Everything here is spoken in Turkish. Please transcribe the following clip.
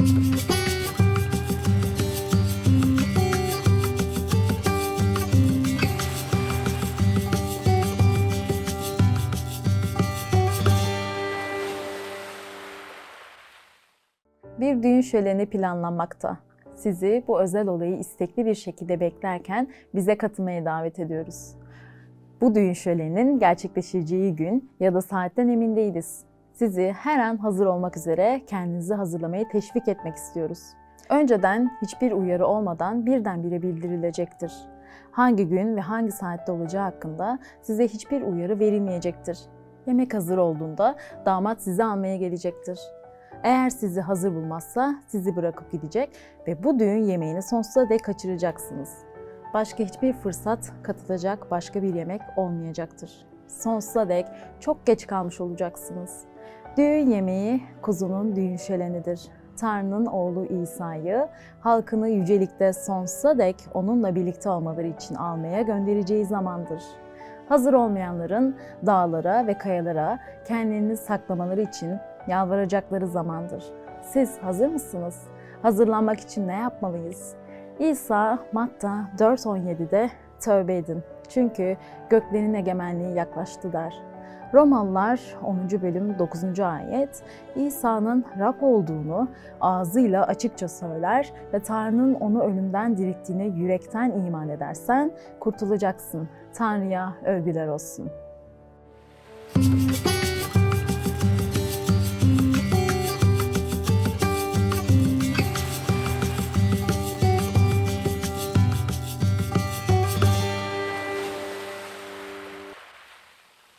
Bir düğün şöleni planlanmakta. Sizi bu özel olayı istekli bir şekilde beklerken bize katılmaya davet ediyoruz. Bu düğün şöleninin gerçekleşeceği gün ya da saatten emin değiliz. Sizi her an hazır olmak üzere kendinizi hazırlamayı teşvik etmek istiyoruz. Önceden hiçbir uyarı olmadan birdenbire bildirilecektir. Hangi gün ve hangi saatte olacağı hakkında size hiçbir uyarı verilmeyecektir. Yemek hazır olduğunda damat sizi almaya gelecektir. Eğer sizi hazır bulmazsa sizi bırakıp gidecek ve bu düğün yemeğini sonsuza dek kaçıracaksınız. Başka hiçbir fırsat katılacak başka bir yemek olmayacaktır. Sonsuza dek çok geç kalmış olacaksınız. Düğün yemeği kuzunun düğün şölenidir. Tanrı'nın oğlu İsa'yı halkını yücelikte sonsuza dek onunla birlikte olmaları için almaya göndereceği zamandır. Hazır olmayanların dağlara ve kayalara kendilerini saklamaları için yalvaracakları zamandır. Siz hazır mısınız? Hazırlanmak için ne yapmalıyız? İsa Matta 4.17'de tövbe edin. Çünkü göklerin egemenliği yaklaştı der. Romalılar 10. bölüm 9. ayet İsa'nın Rab olduğunu ağzıyla açıkça söyler ve Tanrı'nın onu ölümden dirilttiğine yürekten iman edersen kurtulacaksın. Tanrı'ya övgüler olsun.